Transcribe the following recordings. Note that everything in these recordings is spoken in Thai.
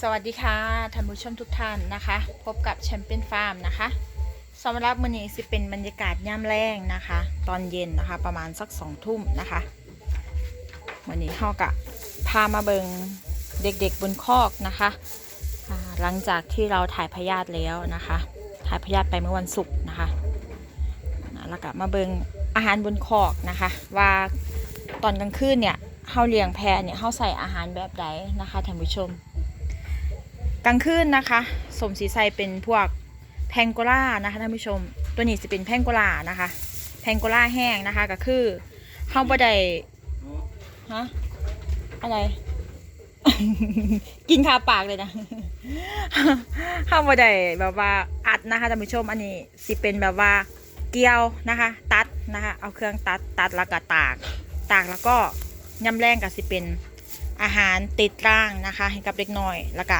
สวัสดีค่ะท่านผู้ชมทุกท่านนะคะ พบกับแชมเปี้ยนฟาร์มนะคะสำหรับมื้อนี้สิเป็นบรรยากาศย่ำแรงนะคะ ตอนเย็นนะคะประมาณสักสองทุ่มนะคะวันนี้เฮากะพามาเบิงเด็กๆบนคอกนะคะหลังจากที่เราถ่ายพยาธิแล้วนะคะ ถ่ายพยาธิไปเมื่อวันศุกร์นะคะแล้วก็มาเบิงอาหารบนคอกนะคะ ว่าตอนกลางคืนเนี่ยเฮาเลี้ยงแพเนี่ยเฮาใส่อาหารแบบใดนะคะท่านผู้ชม กลางคืนนะคะ สมสีใสเป็นพวกแพงโกล่านะคะท่านผู้ชม ตัวนี้จะเป็นแพงโกล่านะคะ แพงโกล่าแห้งนะคะก็คือเข้าบ่ได้ฮะอะไร กินคาปากเลยนะเข้าบ่ได้แบบว่าอัดนะคะท่านผู้ชมอันนี้สิเป็นแบบว่าเกียวนะคะ ตัดนะคะ เอาเครื่องตัดตัดแล้วก็ตากตากแล้วก็ย่ำแรงก็สิเป็นอาหารติดร่างนะคะ ให้กับเด็กน้อยแล้วก็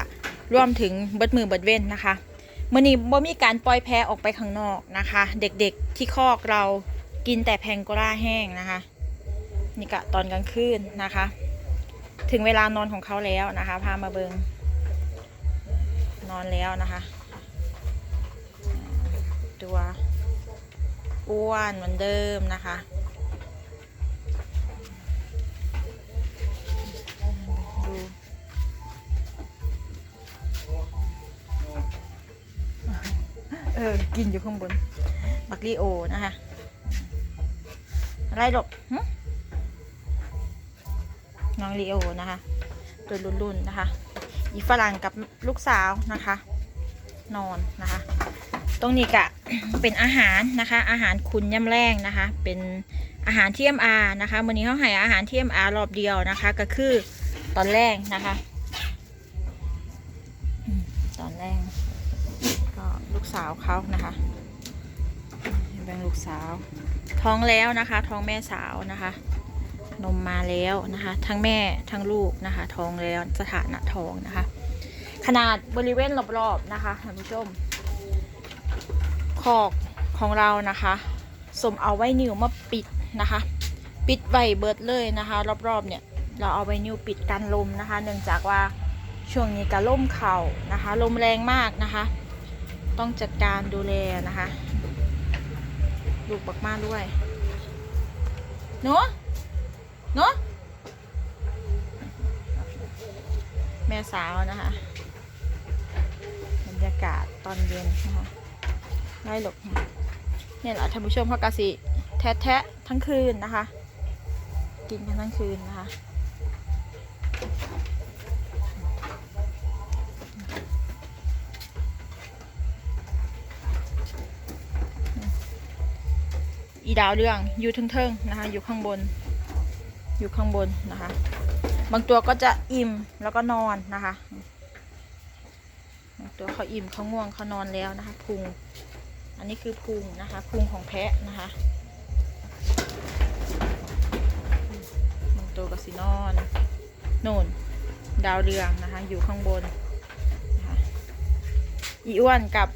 รวมถึงเบิดมือเบิดเว้นนะคะมื่อนี้บ่มีการปล่อยแพะออกไปข้างนอกนะคะ เด็กๆที่คอกเรากินแต่แพงกราแห้งนะคะ นี่กะตอนกลางคืนนะคะ ถึงเวลานอนของเขาแล้วนะคะ พามาเบิงนอนแล้วนะคะ ตัวอ้วนเหมือนเดิมนะคะ ออกินอยู่ข้างบน บักลีโอนะคะ อะไรหรอกน้องลีโอนะคะ ตัวรุ่นๆนะคะ อีฝรั่งกับลูกสาวนะคะ นอนนะคะ ตรงนี้กะเป็นอาหารนะคะ อาหารคุณย่ำแรงนะคะ เป็นอาหารเที่ MR นะคะวันนี้เขาให้อาหารเที่ MR รอบเดียวนะคะ ก็คือตอนแรกนะคะ ก็ลูกสาวเขานะคะแบ่งลูกสาว ท้องแล้วนะคะ ท้องแม่สาวนะคะ นมมาแล้วนะคะ ทั้งแม่ทั้งลูกนะคะ ท้องแล้วสถานะท้องนะคะ ขนาดบริเวณรอบๆนะคะท่านผู้ชมคอกของเรานะคะสมเอาไว้นิวมาปิดนะคะ ปิดไว้เบิดเลยนะคะ รอบๆเนี่ยเราเอาไว้นิวปิดกันลมนะคะ เนื่องจากว่าช่วงนี้กระล่มเข่านะคะ ลมแรงมากนะคะ ต้องจัดการดูแลนะคะลูกบักมาด้วยหนูหนูแม่สาวนะคะบรรยากาศตอนเย็นนะคะไล่หลบเนี่ยแหละท่านผู้ชมเขากะสิแทะแทะทั้งคืนนะคะ กินกันทั้งคืนนะคะ อีดาวเรื่องอยู่เทิงๆนะคะ อยู่ข้างบน อยู่ข้างบนนะคะ บางตัวก็จะอิ่มแล้วก็นอนนะคะบางตัวเขาอิ่มเขาง่วงเขานอนแล้วนะคะพุง อันนี้คือพุงนะคะพุงของแพะนะคะบางตัวก็สินอนโน่นดาวเรืองนะคะ อยู่ข้างบนนะคะอีอ้วนกับ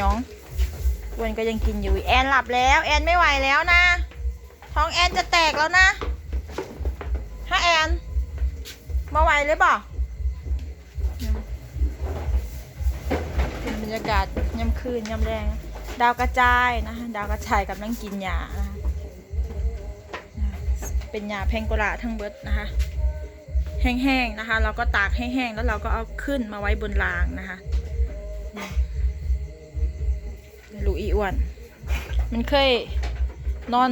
ยองอ้วนก็ยังกินอยู่ แอนหลับแล้ว แอนไม่ไหวแล้วนะ ท้องแอนจะแตกแล้วนะฮะแอน มาไหวเลยบ่เป็นบรรยากาศย่ำคืนย่ำแรง ดาวกระจายนะ ดาวกระจายกำลังกินยาเป็นยาแพงกระทั้งเบิดนะคะ แห้งๆนะคะ เราก็ตากแห้งแล้วเราก็เอาขึ้นมาไว้บนรางนะคะ ลูกอีอ้วน มันเคยนอน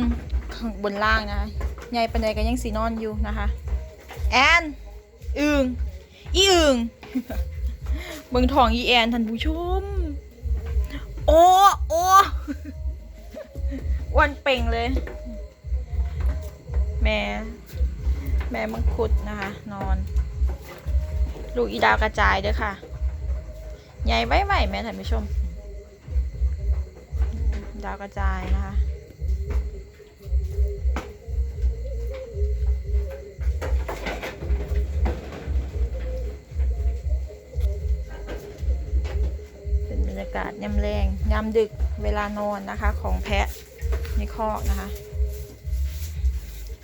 บนล่างนะคะใหญ่ปันใดก็ยังสีนอนอยู่นะคะ แอนอึงอีอึงเบิ่งทองอีแอนท่านผู้ชม โอ้โอ้อ้วนเป่งเลย แม่ แม่มังคุดนะคะ นอน ลูกอีดาวกระจายเด้อค่ะ ใหญ่ไว้ไหวแม่ท่านผู้ชม ดาวกระจายนะคะ เป็นบรรยากาศยามแรงยามดึกเวลานอนนะคะ ของแพะในคอกนะคะ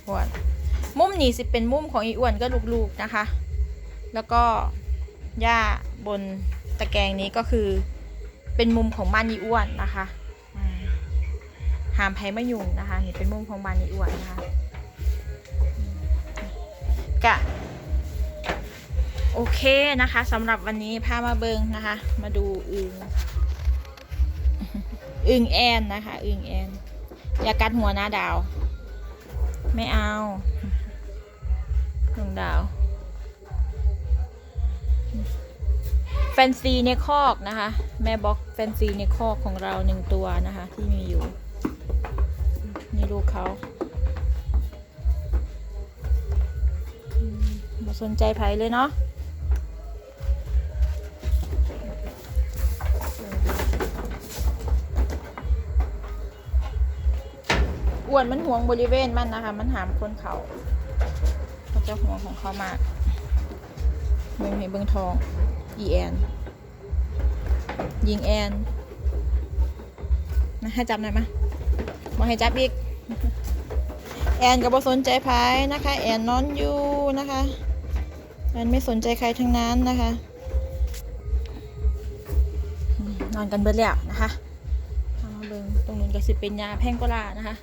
หวดมุมนี้สิเป็นมุมของอีอ้วนก็ลูกๆนะคะ แล้วก็หญ้าบนตะแกรงนี้ก็คือเป็นมุมของบ้านอีอ้วนนะคะ หามไผ่มายุงนะคะนี่เป็นมุมของบ้านอีอ้วนนะคะกะโอเคนะคะสำหรับวันนี้พามาเบิงนะคะ มาดูอึงอึงแอนนะคะอึงแอน อย่ากัดหัวหน้าดาว ไม่เอาดวงดาวแฟนซีในคอกนะคะ แม่บ็อกแฟนซีในคอกของเราหนึ่งตัวนะคะ ที่มีอยู่ นี่ลูกเขาอืมมาสนใจไผเลยเนาะอ้วนมันห่วงบริเวณมันนะคะ มันหามคนเขาเขาจะห่วงของเขามากเบิ่งให้เบิ่งทองอีแอนยิงแอนนะให้จับหน่อยมาบอกให้จับอีก แอนกับบสนใจพายนะคะ แอนนอนอยู่นะคะแอนไม่สนใจใครทั้งนั้นนะคะ นอนกันเบิดแล้วนะคะเอามาเบิงตรงนู้นก็สิเป็นยาแพ่งโกลานะคะ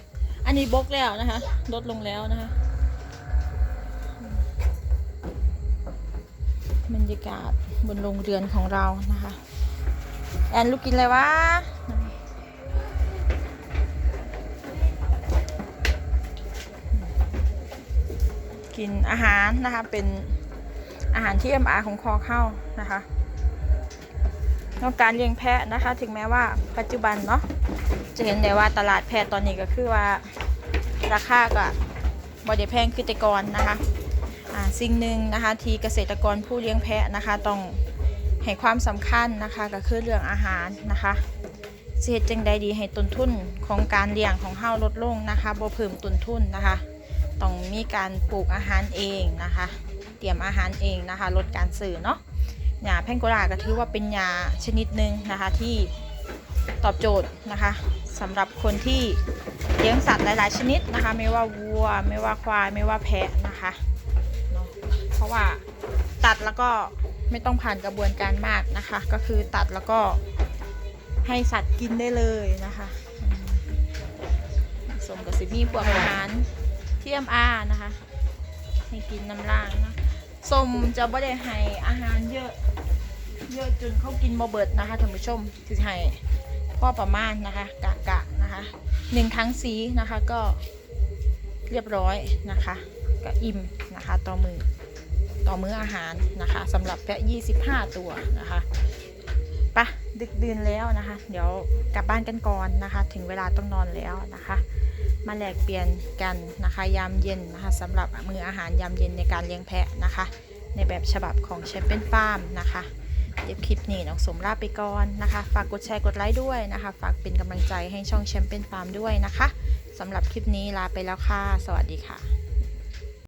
อันนี้บกแล้วนะคะ ลดลงแล้วนะคะบรรยากาศบนโรงเรือนของเรานะคะ แอนลูกกินอะไรวะ กินอาหารนะคะ เป็นอาหารที่เอ็มอาของคอเข้านะคะนอกการเลี้ยงแพะนะคะ ถึงแม้ว่าปัจจุบันเนาะจะเห็นได้ว่าตลาดแพะตอนนี้ก็คือว่าราคาก็บอดแพงคือแต่ก่อนนะคะสิ่งหนึ่งนะคะที่เกษตรกรผู้เลี้ยงแพะนะคะ ต้องให้ความสำคัญนะคะก็คือเรื่องอาหารนะคะสิเฮ็ดจังใดดีให้ต้นทุนของการเลี้ยงของเฮาลดลงนะคะบ่เพิ่มต้นทุนนะคะ ต้องมีการปลูกอาหารเองนะคะ เตรียมอาหารเองนะคะ ลดการซื้อเนาะหญ้าแพงโกลาก็ถือว่าเป็นหญ้าชนิดหนึ่งนะคะที่ตอบโจทย์นะคะสำหรับคนที่เลี้ยงสัตว์หลายๆ ชนิดนะคะ ไม่ว่าวัว ไม่ว่าควายไม่ว่าแพะนะคะเนาะเพราะว่าตัดแล้วก็ไม่ต้องผ่านกระบวนการมากนะคะ ก็คือตัดแล้วก็ให้สัตว์กินได้เลยนะคะสมกับสิมีพวกอาหาร ที่ TMR นะคะให้กินน้ำล่างนะสมจะไม่ได้ให้อาหารเยอะ เยอะจนเขากินบ่เบิดนะคะท่านผู้ชมที่ให้พ่อประมาณนะคะ กะกะนะคะหนึ่งทั้งสีนะคะก็เรียบร้อยนะคะก็อิ่มนะคะต่อมือต่อมื้ออาหารนะคะสำหรับแพะ 25 ตัวนะคะปะดึกดื่นแล้วนะคะ เดี๋ยวกลับบ้านกันก่อนนะคะ ถึงเวลาต้องนอนแล้วนะคะ มาแลกเปลี่ยนกันนะคะยามเย็นนะคะสำหรับมืออาหารยามเย็นในการเลี้ยงแพะนะคะ ในแบบฉบับของแชมเปี้ยนฟาร์มนะคะเดี๋ยวคลิปนี้น้องสมลาไปก่อนนะคะ ฝากกดแชร์กดไลค์ด้วยนะคะ ฝากเป็นกำลังใจให้ช่องแชมเปี้ยนฟาร์มด้วยนะคะสำหรับคลิปนี้ลาไปแล้วค่ะ สวัสดีค่ะ